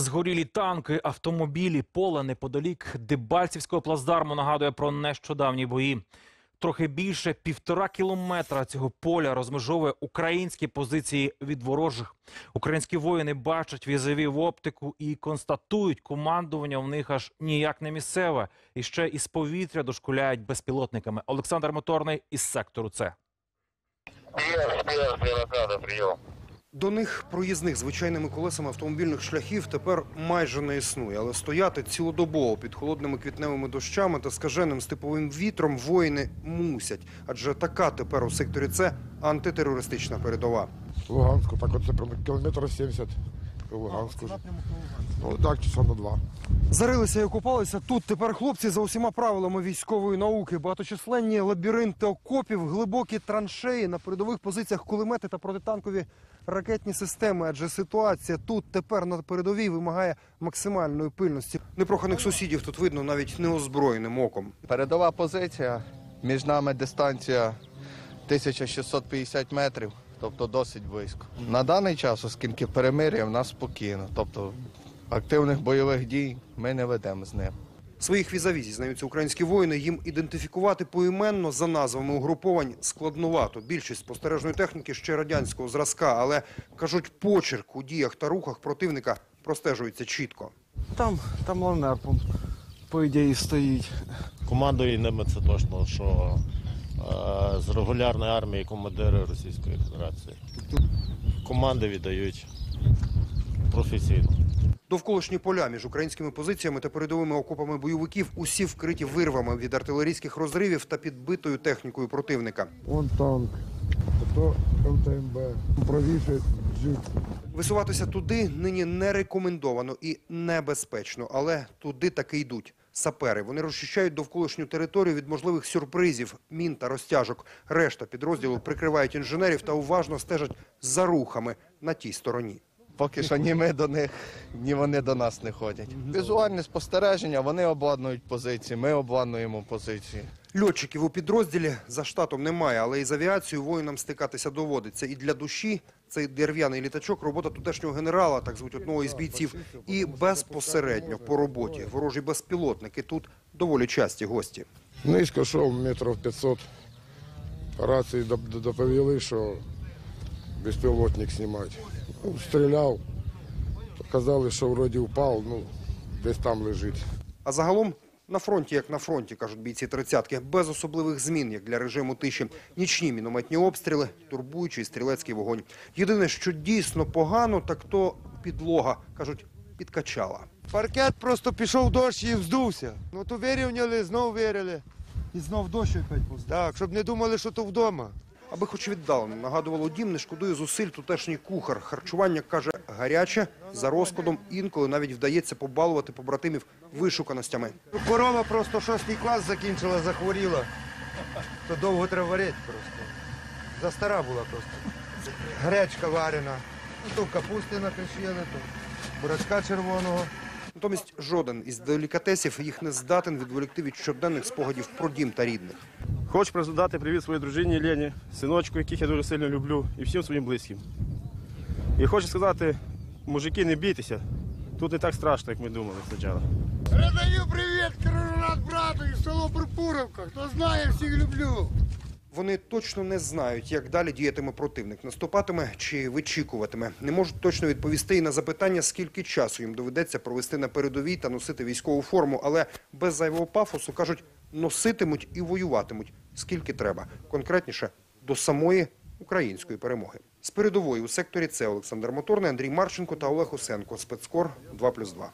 Згорілі танки, автомобілі, поле неподалік Дебальцівського плацдарму нагадує про нещодавні бої. Трохи більше півтора кілометра цього поля розмежовує українські позиції від ворожих. Українські воїни бачать візові в оптику і констатують, командування в них аж ніяк не місцеве. І ще із повітря дошкуляють безпілотниками. Олександр Моторний із сектору Сверокада, прием. До них проїзних звичайними колесами автомобільних шляхів тепер майже не існує, але стояти цілодобово під холодними квітневими дощами та скаженим степовим вітром воїни мусять. Адже така тепер у секторі це антитерористична передова. Луганську, так оце кілометр 70 в Луганську. ж. Ну так, часа на два. Зарилися і окупалися тут. Тепер хлопці за усіма правилами військової науки. Багаточисленні лабіринти окопів, глибокі траншеї на передових позиціях кулемети та протитанкові ракетні системи. Адже ситуація тут тепер на передовій вимагає максимальної пильності. Непроханих сусідів тут видно навіть неозброєним оком. Передова позиція. Між нами дистанція 1650 метрів, тобто досить близько. На даний час, оскільки перемир'я, в нас спокійно. Тобто активних бойових дій ми не ведемо з ним. Своїх візаві зізнаються українські воїни. Їм ідентифікувати поіменно за назвами угруповань складнувато. Більшість спостережної техніки ще радянського зразка, але кажуть, почерк у діях та рухах противника простежується чітко. Там, там лавнер, по, ідеї, стоїть. командує ними це точно, що з регулярної армії командири Російської Федерації. Команди віддають професійно. Довколишні поля між українськими позиціями та передовими окопами бойовиків усі вкриті вирвами від артилерійських розривів та підбитою технікою противника. Вон танк, то ЛТМБ, правіше джип. Висуватися туди нині не рекомендовано і небезпечно, але туди таки йдуть. Сапери вони розчищають довколишню територію від можливих сюрпризів, мін та розтяжок. Решта підрозділу прикривають інженерів та уважно стежать за рухами на тій стороні. Поки що ні ми до них, ні вони до нас не ходять. Візуальне спостереження, вони обладнують позиції, ми обладнуємо позиції. Льотчиків у підрозділі за штатом немає, але із авіацією воїнам стикатися доводиться. І для душі цей дерев'яний літачок робота тутешнього генерала, так звуть одного із бійців, і безпосередньо по роботі. Ворожі безпілотники тут доволі часті гості. Низько йшов метрів 500. Рації доповіли, що безпілотник знімати. Ну, стріляв. Казали, що вроді впав, ну, десь там лежить. А загалом на фронті, як на фронті, кажуть бійці тридцятки, без особливих змін, як для режиму тиші. Нічні мінометні обстріли, турбуючий стрілецький вогонь. Єдине, що дійсно погано, так то підлога, кажуть, підкачала. Паркет просто пішов дощ і вздувся. Ну то вирівняли, знову вирили. І знов дощ опять Так, щоб не думали, що то вдома. Аби хоч віддалено нагадувало дім, не шкодує зусиль тутешній кухар. Харчування, каже, гаряче, за розкладом, інколи навіть вдається побалувати побратимів вишуканостями. Корова просто шостий клас закінчила, захворіла. То довго треба варити просто. Застара була просто. Гречка варена. Ну, то капусти накришили, то бурачка червоного. Натомість жоден із делікатесів їх не здатен відволікти від щоденних спогадів про дім та рідних. Хочу передати привіт своїй дружині Лені, синочку, яких я дуже сильно люблю, і всім своїм близьким. І хочу сказати, мужики, не бійтеся. Тут не так страшно, як ми думали спочатку. Передаю привіт, Кировоград брату і село Припуровка. Хто знає, всіх люблю. Вони точно не знають, як далі діятиме противник, наступатиме чи вичікуватиме. Не можуть точно відповісти і на запитання, скільки часу їм доведеться провести на передовій та носити військову форму, але без зайвого пафосу кажуть, носитимуть і воюватимуть скільки треба. Конкретніше до самої української перемоги. З передової у секторі це Олександр Моторний, Андрій Марченко та Олег Осенко. Спецкор 2+,2.